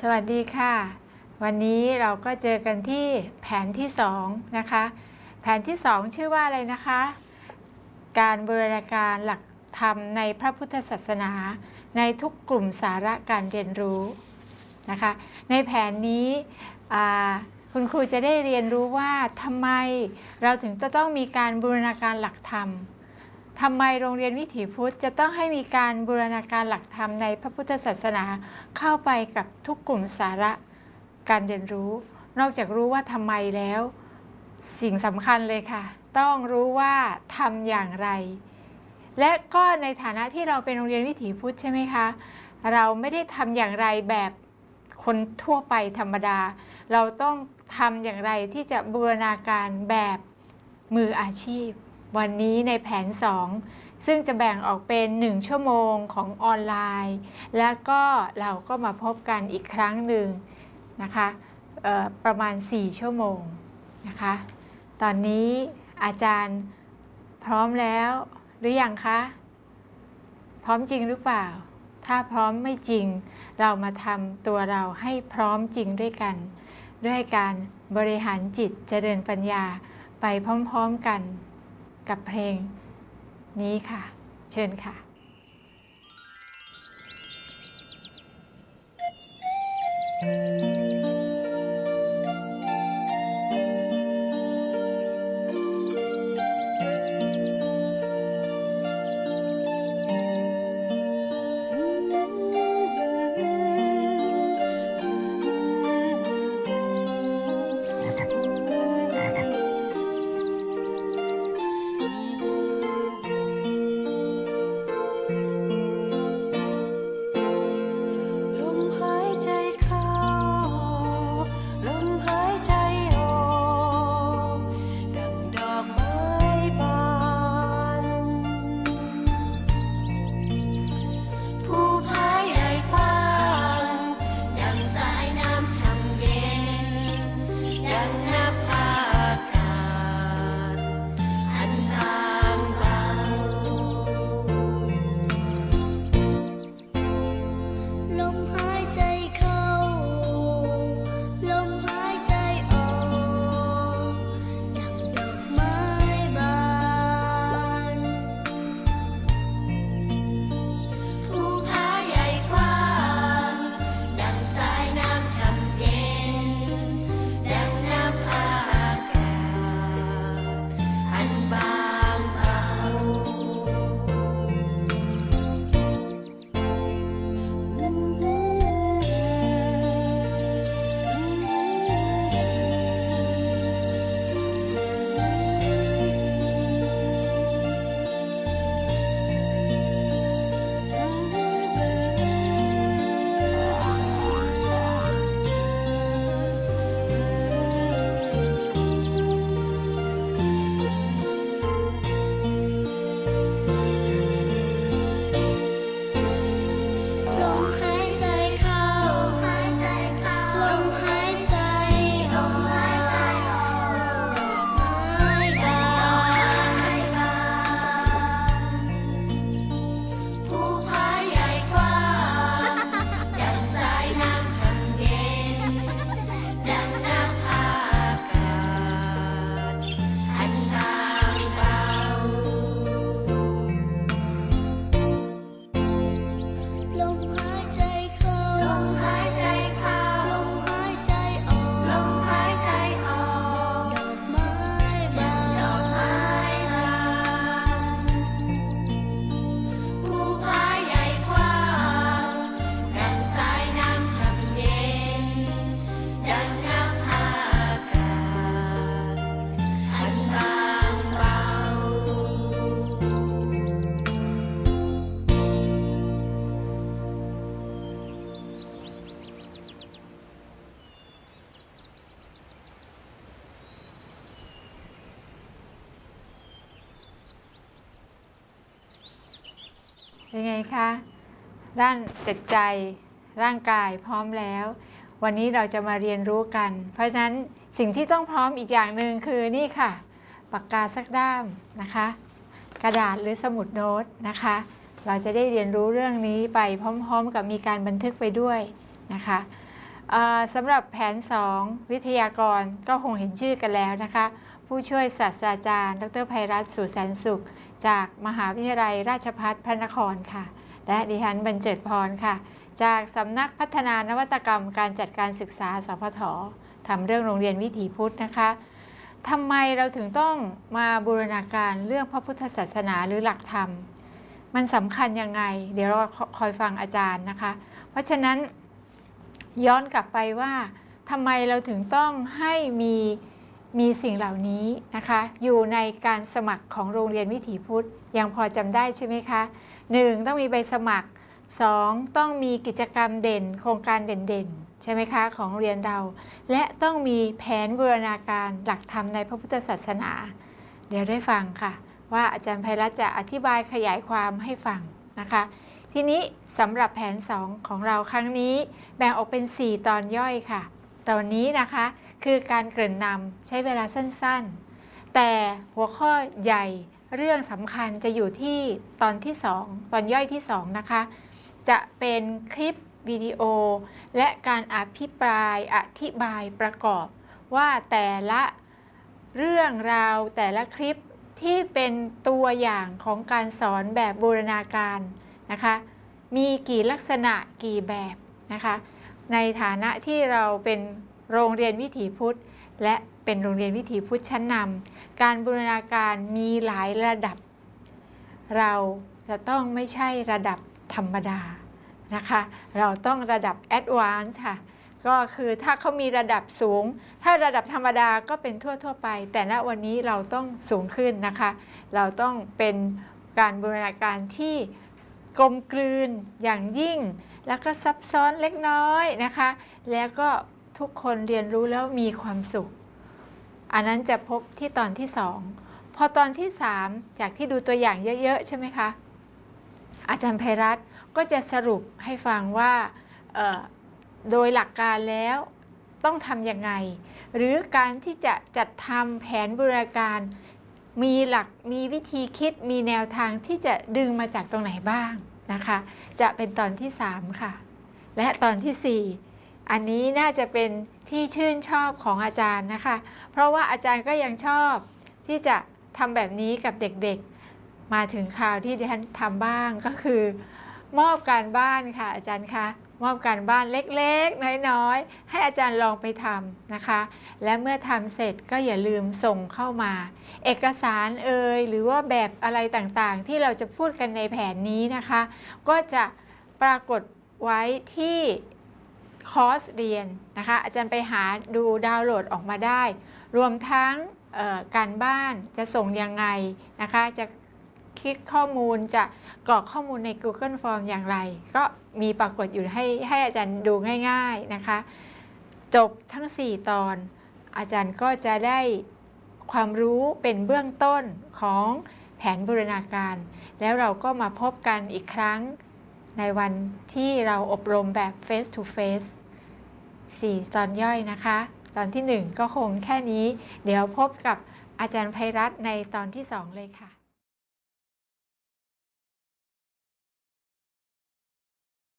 สวัสดีค่ะ วันนี้เราก็เจอกันที่แผนที่ 2 นะคะ แผนที่ 2 ชื่อว่าอะไรนะคะ การบูรณาการหลักธรรมในพระพุทธศาสนา ในทุกกลุ่มสาระการเรียนรู้นะคะ ในแผนนี้คุณครูจะได้เรียนรู้ว่าทำไมเราถึงจะต้องมีการบูรณาการหลักธรรม ทำไมโรงเรียนวิถีพุทธจะต้องให้มีการบูรณาการหลักธรรมในพระพุทธศาสนาเข้าไปกับทุกกลุ่มสาระการเรียนรู้ นอกจากรู้ว่าทำไมแล้ว สิ่งสำคัญเลยค่ะ ต้องรู้ว่าทำอย่างไร และก็ในฐานะที่เราเป็นโรงเรียนวิถีพุทธใช่ไหมคะ เราไม่ได้ทำอย่างไรแบบคนทั่วไปธรรมดา เราต้องทำอย่างไรที่จะบูรณาการแบบมืออาชีพ วันนี้ในแผน 2 ซึ่งจะแบ่งออกเป็น 1 ชั่วโมงของออนไลน์ แล้วก็เราก็มาพบกันอีกครั้งหนึ่งนะคะประมาณ 4 ชั่วโมงนะคะ ตอนนี้อาจารย์พร้อมแล้วหรือยังคะ พร้อมจริงหรือเปล่า ถ้าพร้อมไม่จริง เรามาทำตัวเราให้พร้อมจริงด้วยกัน ด้วยการบริหารจิตเจริญปัญญาไปพร้อมๆกัน กับเพลงนี้ค่ะ เชิญค่ะล เป็นไงคะด้านจิตใจร่างกายพร้อมแล้ว วันนี้เราจะมาเรียนรู้กัน เพราะฉะนั้นสิ่งที่ต้องพร้อมอีกอย่างหนึ่งคือนี่ค่ะ ปากกาสักด้ามนะคะ กระดาษหรือสมุดโน้ตนะคะ เราจะได้เรียนรู้เรื่องนี้ไปพร้อม ๆ กับมีการบันทึกไปด้วยนะคะสำหรับแผน 2 วิทยากรก็คงเห็นชื่อกันแล้วนะคะ ผู้ช่วยศาสตราจารย์ ดรไพรัตน์สุแสนสุข จากมหาวิทยาลัยราชภัฏพระนครค่ะ และดิฉันบรรเจิดพรค่ะ จากสำนักพัฒนานวัตกรรมการจัดการศึกษาสพททำเรื่องโรงเรียนวิถีพุทธนะคะทำไมเราถึงต้องมาบูรณาการเรื่องพระพุทธศาสนาหรือหลักธรรม มันสำคัญยังไง เดี๋ยวเราคอยฟังอาจารย์นะคะ เพราะฉะนั้นย้อนกลับไปว่าทำไมเราถึงต้องให้มี มีสิ่งเหล่านี้นะคะ อยู่ในการสมัครของโรงเรียนวิถีพุทธยังพอจำได้ใช่ไหมคะ 1. ต้องมีใบสมัคร 2. ต้องมีกิจกรรมเด่น โครงการเด่นๆ ใช่ไหมคะ ของโรงเรียนเรา และต้องมีแผนบูรณาการหลักธรรมในพระพุทธศาสนา เดี๋ยวได้ฟังค่ะ ว่าอาจารย์ไพรัตจะอธิบายขยายความให้ฟังนะคะ ทีนี้สำหรับแผน 2 ของเราครั้งนี้ แบ่งออกเป็น 4 ตอนย่อยค่ะ ตอนนี้นะคะ คือการเกริ่นนำใช้เวลาสั้นๆ แต่หัวข้อใหญ่เรื่องสำคัญจะอยู่ที่ตอนที่ 2 ตอนย่อยที่ 2 นะคะ จะเป็นคลิปวิดีโอ และการอภิปรายอธิบายประกอบ ว่าแต่ละเรื่องราวแต่ละคลิปที่เป็นตัวอย่างของการสอนแบบบูรณาการนะคะ มีกี่ลักษณะกี่แบบนะคะ ในฐานะที่เราเป็น โรงเรียนวิถีพุทธ และเป็นโรงเรียนวิถีพุทธชั้นนำการบูรณาการมีหลายระดับ เราจะต้องไม่ใช่ระดับธรรมดานะคะ เราต้องระดับแอดวานซ์ค่ะ ก็คือถ้าเขามีระดับสูง ถ้าระดับธรรมดาก็เป็นทั่วๆไป แต่ณวันนี้เราต้องสูงขึ้นนะคะ เราต้องเป็นการบูรณาการที่กลมกลืนอย่างยิ่ง แล้วก็ซับซ้อนเล็กน้อยนะคะ แล้วก็ ทุกคนเรียนรู้แล้วมีความสุข อันนั้นจะพบที่ตอนที่2พอตอนที่3จากที่ดูตัวอย่างเยอะ ๆ ใช่ไหมคะ อาจารย์ไพรัตก็จะสรุปให้ฟังว่าโดยหลักการแล้วต้องทำยังไง หรือการที่จะจัดทำแผนบูรณาการ มีหลักมีวิธีคิดมีแนวทางที่จะดึงมาจากตรงไหนบ้างนะคะ จะเป็นตอนที่ 3 ค่ะ และตอนทีสี่4 อันนี้น่าจะเป็นที่ชื่นชอบของอาจารย์นะคะ เพราะว่าอาจารย์ก็ยังชอบที่จะทำแบบนี้กับเด็กๆ มาถึงคราวที่ดิฉันทำบ้างก็คือ มอบการบ้านค่ะอาจารย์คะมอบการบ้านเล็กๆ น้อยๆ ให้อาจารย์ลองไปทำนะคะ และเมื่อทำเสร็จก็อย่าลืมส่งเข้ามา เอกสารเอ่ยหรือว่าแบบอะไรต่างๆ ที่เราจะพูดกันในแผนนี้นะคะ ก็จะปรากฏไว้ที่ คอร์สเรียนนะคะอาจารย์ไปหาดูดาวน์โหลดออกมาได้ รวมทั้งการบ้านจะส่งยังไงนะคะ จะคิดข้อมูลจะกรอกข้อมูลใน Google Form อย่างไร ก็มีปรากฏอยู่ให้ให้อาจารย์ดูง่าย ๆนะคะ จบทั้ง 4 ตอน อาจารย์ก็จะได้ความรู้เป็นเบื้องต้นของแผนบูรณาการ แล้วเราก็มาพบกันอีกครั้ง ในวันที่เราอบรมแบบ face to face 4 ตอนย่อยนะคะ ตอนที่ 1 ก็คงแค่นี้ เดี๋ยวพบกับอาจารย์ไพรัตในตอนที่ 2 เลยค่ะ